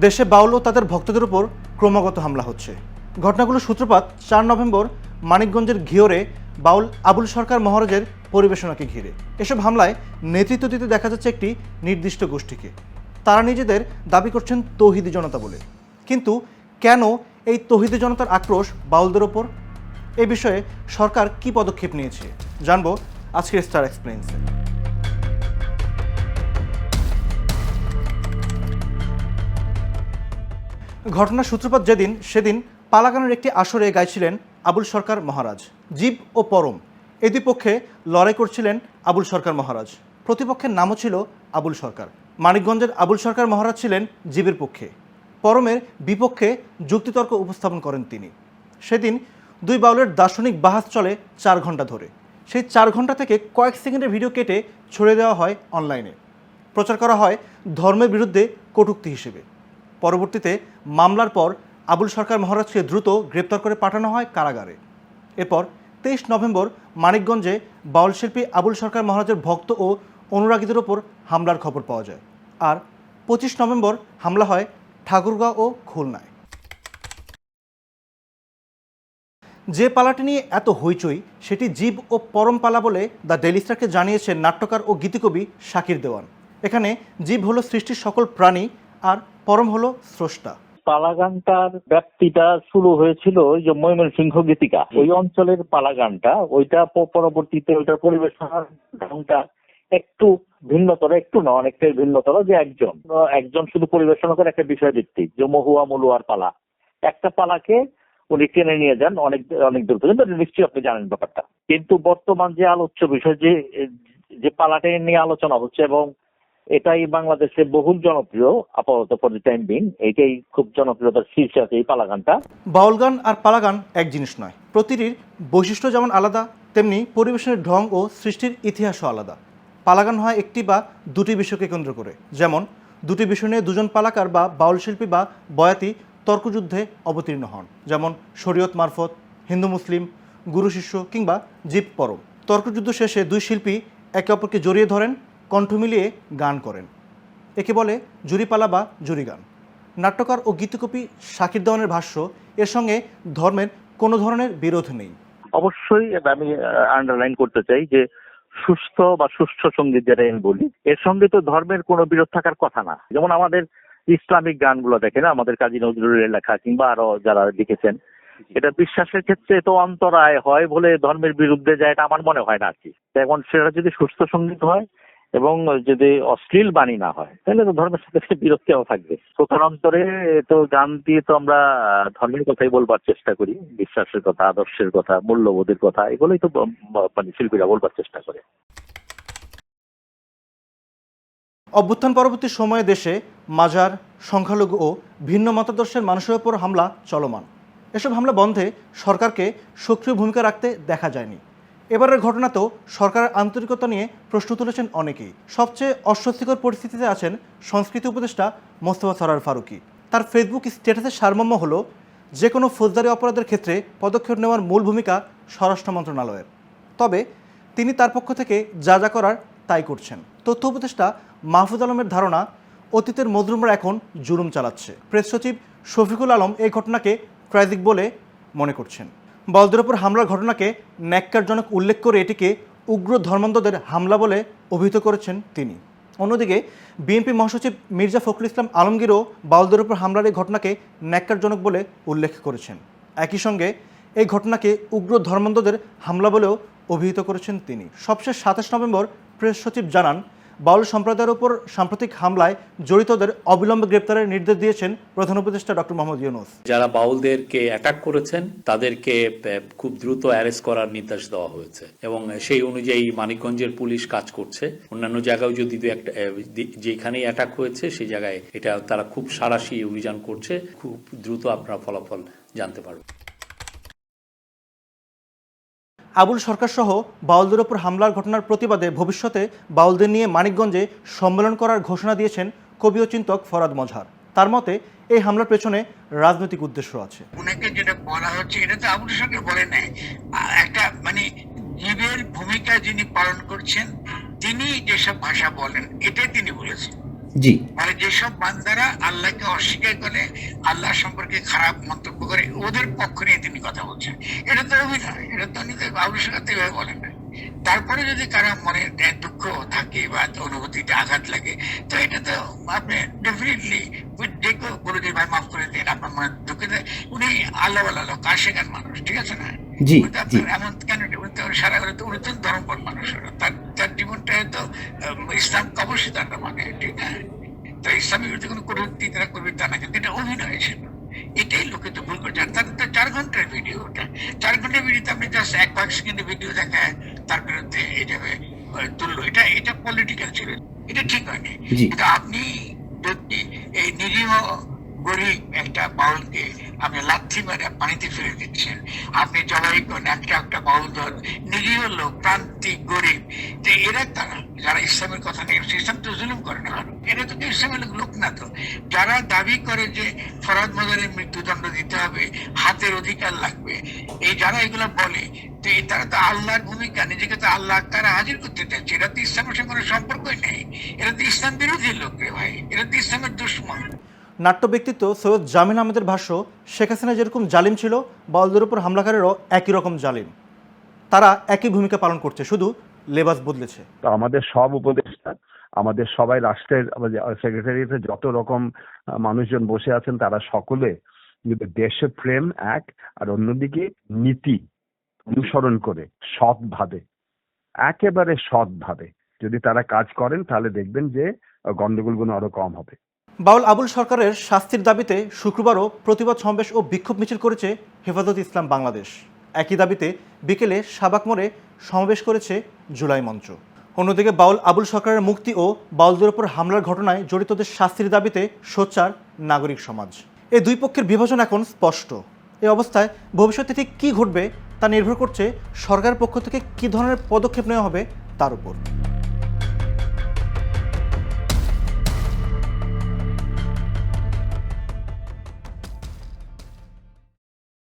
দেশে বাউল ও তাদের ভক্তদের উপর ক্রমাগত হামলা হচ্ছে। ঘটনাগুলোর সূত্রপাত চার নভেম্বর মানিকগঞ্জের ঘিওরে বাউল আবুল সরকার মহারাজের পরিবেশনাকে ঘিরে। এসব হামলায় নেতৃত্ব দিতে দেখা যাচ্ছে একটি নির্দিষ্ট গোষ্ঠীকে। তারা নিজেদের দাবি করছেন তৌহিদি জনতা বলে। কিন্তু কেন এই তৌহিদি জনতার আক্রোশ বাউলদের ওপর এ বিষয়ে সরকার কি পদক্ষেপ নিয়েছে? জানব আজকের স্টার এক্সপ্লেন্সে ঘটনার সূত্রপাত যেদিন, সেদিন পালাগানের একটি আসরে গাইছিলেন আবুল সরকার মহারাজ, জীব ও পরম। দুই পক্ষে লড়াই করছিলেন আবুল সরকার মহারাজ। প্রতিপক্ষের নামও ছিল আবুল সরকার। মানিকগঞ্জের আবুল সরকার মহারাজ ছিলেন জীবের পক্ষে। পরমের বিপক্ষে যুক্তিতর্ক উপস্থাপন করেন তিনি। সেদিন দুই বাউলের দার্শনিক বাহাস চলে চার ঘণ্টা ধরে। সেই চার ঘণ্টা থেকে কয়েক সেকেন্ডের ভিডিও কেটে ছড়িয়ে দেওয়া হয় অনলাইনে। প্রচার করা হয় ধর্মের বিরুদ্ধে কটূক্তি হিসেবে। পরবর্তীতে মামলার পর আবুল সরকার মহারাজকে দ্রুত গ্রেপ্তার করে পাঠানো হয় কারাগারে। এরপর তেইশ নভেম্বর মানিকগঞ্জে বাউল শিল্পী আবুল সরকার মহারাজের ভক্ত ও অনুরাগীদের ওপর হামলার খবর পাওয়া যায়। আর পঁচিশ নভেম্বর হামলা হয় ঠাকুরগাঁও ও খুলনায়। যে পালাটি নিয়ে এত হইচই, সেটি জীব ও পরম পালা বলে দ্য ডেলি স্টারকে জানিয়েছেন নাট্যকার ও গীতিকবি শাকির দেওয়ান। এখানে জীব হলো সৃষ্টির সকল প্রাণী আর পরম হলো স্রষ্টা। পালাগানটার ব্যাপ্তিটা শুরু হয়েছিল ওই যে ময়মনসিংহ গীতিকা। ওই অঞ্চলের পালাগানটা, ওইটা পরবর্তীতে ওইটার পরিবেশনার ঢংটা একটু ভিন্নতর, একটু না, অনেকটাই ভিন্নতর যে একজন। একজন শুধু পরিবেশনা করে একটা বিষয় ভিত্তিক যে মহুয়া মলুয়ার পালা। একটা পালাকে উনি টেনে নিয়ে যান অনেক অনেক দূর পর্যন্ত। নিশ্চয়ই আপনি জানেন ব্যাপারটা। কিন্তু বর্তমান যে আলোচ্য বিষয়, যে যে পালাটা নিয়ে আলোচনা হচ্ছে এবং এটাই বাংলাদেশে বহুল জনপ্রিয় আপাতত ফর দি টাইম বিং এইটাই খুব জনপ্রিয়তার শীর্ষে আছে এই পালাগানটা। বাউল গান আর পালাগান এক জিনিস নয়। প্রতিটির বৈশিষ্ট্য যেমন আলাদা, তেমনি পরিবেশনের ঢং ও সৃষ্টির ইতিহাসও আলাদা। পালাগান হয় একটি বা দুটি বিষয়কে কেন্দ্র করে। যেমন, দুটি বিষয় নিয়ে দুজন পালাকার বা বাউল শিল্পী বা বয়াতি তর্কযুদ্ধে অবতীর্ণ হন। যেমন, শরীয়ত মারফত, হিন্দু মুসলিম, গুরু শিষ্য কিংবা জীব পরম। তর্কযুদ্ধ শেষে দুই শিল্পী একে অপরকে জড়িয়ে ধরেন কণ্ঠ মিলিয়ে গান করেন। একে বলে জুরিপালা বা জুরি গান নাট্যকার ও গীতকবি শাকির দেওয়ানের ভাষ্য এর সঙ্গে ধর্মের কোনো ধরনের বিরোধ নেই। অবশ্যই আমি আন্ডারলাইন করতে চাই যে সুস্থ বা সুস্থ সংগীত যেটা আমি বলি এর সঙ্গে তো ধর্মের কোনো বিরোধ থাকার কথা না। যেমন আমাদের ইসলামিক গানগুলো দেখেন আমাদের কাজী নজরুলের লেখা কিংবা আরও যারা লিখেছেন এটা বিশ্বাসের ক্ষেত্রে তো অন্তরায় হয় বলে ধর্মের বিরুদ্ধে যায় এটা আমার মনে হয় না আর কি। এখন সেটা যদি সুস্থ সংগীত হয় এবং যদি অশ্লীল বাণী না হয়, তাহলে তো ধর্মের সাথে কেন থাকবে। প্রকারান্তরে তো গান দিয়ে তো আমরা ধর্মের কথাই বলবার চেষ্টা করি, বিশ্বাসের কথা, আদর্শের কথা, মূল্যবোধের কথা, এগুলোই তো মানে শিল্পীরা বলবার চেষ্টা করে। অভ্যুত্থান পরবর্তী সময়ে দেশে মাজার, সংখ্যালঘু ও ভিন্ন মতাদর্শের মানুষের ওপর হামলা চলমান। এসব হামলা বন্ধে সরকারকে সক্রিয় ভূমিকা রাখতে দেখা যায়নি। এবারের ঘটনাতেও সরকারের আন্তরিকতা নিয়ে প্রশ্ন তুলেছেন অনেকেই। সবচেয়ে অস্বস্তিকর পরিস্থিতিতে আছেন সংস্কৃতি উপদেষ্টা মোস্তফা সরার ফারুকি। তার ফেসবুক স্ট্যাটাসের সারমর্ম হলো যে কোনো ফৌজদারি অপরাধের ক্ষেত্রে পদক্ষেপ নেওয়ার মূল ভূমিকা স্বরাষ্ট্র মন্ত্রণালয়ের। তবে তিনি তার পক্ষ থেকে যা যা করার তাই করছেন। তথ্য উপদেষ্টা মাহফুজ আলমের ধারণা, অতীতের মজলুমরা এখন জুলুম চালাচ্ছে। প্রেস সচিব শফিকুল আলম এই ঘটনাকে ট্র্যাজিক বলে মনে করছেন। বলদের ওপর হামলার ঘটনাকে ন্যাক্কারজনক উল্লেখ করে এটিকে উগ্র ধর্মান্ধদের হামলা বলে অভিহিত করেছেন তিনি। অন্যদিকে, বিএনপি মহাসচিব মির্জা ফখরুল ইসলাম আলমগীরও বাউলদের উপর হামলার এই ঘটনাকে ন্যাক্কারজনক বলে উল্লেখ করেছেন। একই সঙ্গে, এই ঘটনাকে উগ্র ধর্মান্ধদের হামলা বলেও অভিহিত করেছেন তিনি। সবশেষ সাতাশ নভেম্বর প্রেস সচিব জানান বাউল সম্প্রদায়ের উপর সাম্প্রতিক হামলায় জড়িতদের অবিলম্বে গ্রেপ্তারের নির্দেশ দিয়েছেন প্রধান উপদেষ্টা ডক্টর মোহাম্মদ ইউনুস। যারা বাউলদেরকে অ্যাটাক করেছেন, তাদেরকে খুব দ্রুত অ্যারেস্ট করার নির্দেশ দেওয়া হয়েছে এবং সেই অনুযায়ী মানিকগঞ্জের পুলিশ কাজ করছে। অন্যান্য জায়গায় যদি দু একটা যেখানেই অ্যাটাক হয়েছে, সেই জায়গায় এটা তারা খুব সারাশি অভিযান করছে। খুব দ্রুত আপনারা ফলাফল জানতে পারবেন। আবুল সরকার সহ বাউলদের ওপর হামলার ঘটনার প্রতিবাদে ভবিষ্যতে বাউলদের নিয়ে মানিকগঞ্জে সম্মেলন করার ঘোষণা দিয়েছেন কবি ও চিন্তক ফরাদ মজহার। তার মতে, এই হামলার পেছনে রাজনৈতিক উদ্দেশ্য আছে। ওনাকে যেটা বলা হচ্ছে, এটা তো আবুল সরকার বলে নাই। একটা মানে জীবের ভূমিকা যিনি পালন করছেন, তিনি যেসব ভাষা বলেন, এটাই তিনি বলেছেন। জি। মানে যেসব বান্দারা আল্লাহকে অস্বীকার করে আল্লাহ সম্পর্কে খারাপ মন্তব্য করে ওদের পক্ষ নিয়ে তিনি কথা বলছেন। এটা তো অভিনয় এটা তো সাথে এভাবে বলেন না। তারপরে যদি কারও মনে দুঃখ থাকে বা অনুভূতিতে আঘাত লাগে তো এটা তো আপনি ডেফিনেটলি দেখো গুরুজি ভাই মাফ করে দিন আপনার মনে দুঃখ দেয় উনি আল্লাহ আল্লাহ লোক আশেখান মানুষ ঠিক আছে না? জি, এমন কেন সারা করে তো উনি তো ধর্মপর মানুষ তার তার জীবনটা তো ইসলাম অবশ্যই তার মানে ঠিক না তো ইসলামের বিরুদ্ধে কোনো কটূক্তি তারা করবে তা না কিন্তু এটা অভিনয় ছিল। এটাই লোকে তো ভুল করছে আর তাদের তো চার ঘণ্টার ভিডিও ওটা। চার ঘণ্টার ভিডিওতে আপনি জাস্ট এক পাক সেকেন্ডের ভিডিও দেখায় তার বিরুদ্ধে এটাবে তুললো এটা এটা পলিটিক্যাল ছিল। এটা ঠিক হয়নি। কিন্তু আপনি যদি এই নিরীহ একটা আপনি মেরে পানিতে ফেলে দিচ্ছেন। আপনি একটা একটা নিরীহ লোক, প্রান্তিক গরিব। এরা তারা, যারা ইসলামের কথা নেই ইসলাম তো জুলুম করে না এরা তো ইসলামের লোক না তো। যারা দাবি করে যে ফরাদ মজারের মৃত্যুদণ্ড দিতে হবে, হাতের অধিকার লাগবে, এই যারা এগুলো বলে, তো তারা তো আল্লাহর ভূমিকা, নিজেকে তো আল্লাহ তারা হাজির করতে চাইছে এরা তো ইসলামের সঙ্গে কোনো সম্পর্কই নেই। এরা তো ইসলাম বিরোধী লোক রে ভাই। এরা তো ইসলামের দুশ্মন। নাট্য ব্যক্তিত্ব সৈয়দ জামিন আহমেদের ভাষ্য, শেখ হাসিনা যেরকম জালিম ছিল বাউলদের উপর হামলাকারেরও একই রকম জালিম। তারা একই ভূমিকা পালন করছে, শুধু লেবাস বদলেছে। আমাদের সব উপদেষ্টা, আমাদের সবাই রাষ্ট্রের সেক্রেটারিতে যত রকম মানুষজন বসে আছেন, তারা সকলে দেশের প্রেম, এক, আর অন্যদিকে নীতি অনুসরণ করে, সৎভাবে, একেবারে সৎভাবে। যদি তারা কাজ করেন, তাহলে দেখবেন যে গন্ডগোলগুলো আরও কম হবে। বাউল আবুল সরকারের শাস্তির দাবিতে শুক্রবারও প্রতিবাদ সমাবেশ ও বিক্ষোভ মিছিল করেছে হেফাজত ইসলাম বাংলাদেশ। একই দাবিতে বিকেলে সাবাক মোড়ে সমাবেশ করেছে জুলাই মঞ্চ। অন্যদিকে বাউল আবুল সরকারের মুক্তি ও বাউলদের ওপর হামলার ঘটনায় জড়িতদের শাস্তির দাবিতে সোচ্চার নাগরিক সমাজ। এই দুই পক্ষের বিভাজন এখন স্পষ্ট। এই অবস্থায় ভবিষ্যতে ঠিক কী ঘটবে তা নির্ভর করছে সরকারের পক্ষ থেকে কী ধরনের পদক্ষেপ নেওয়া হবে তার উপর।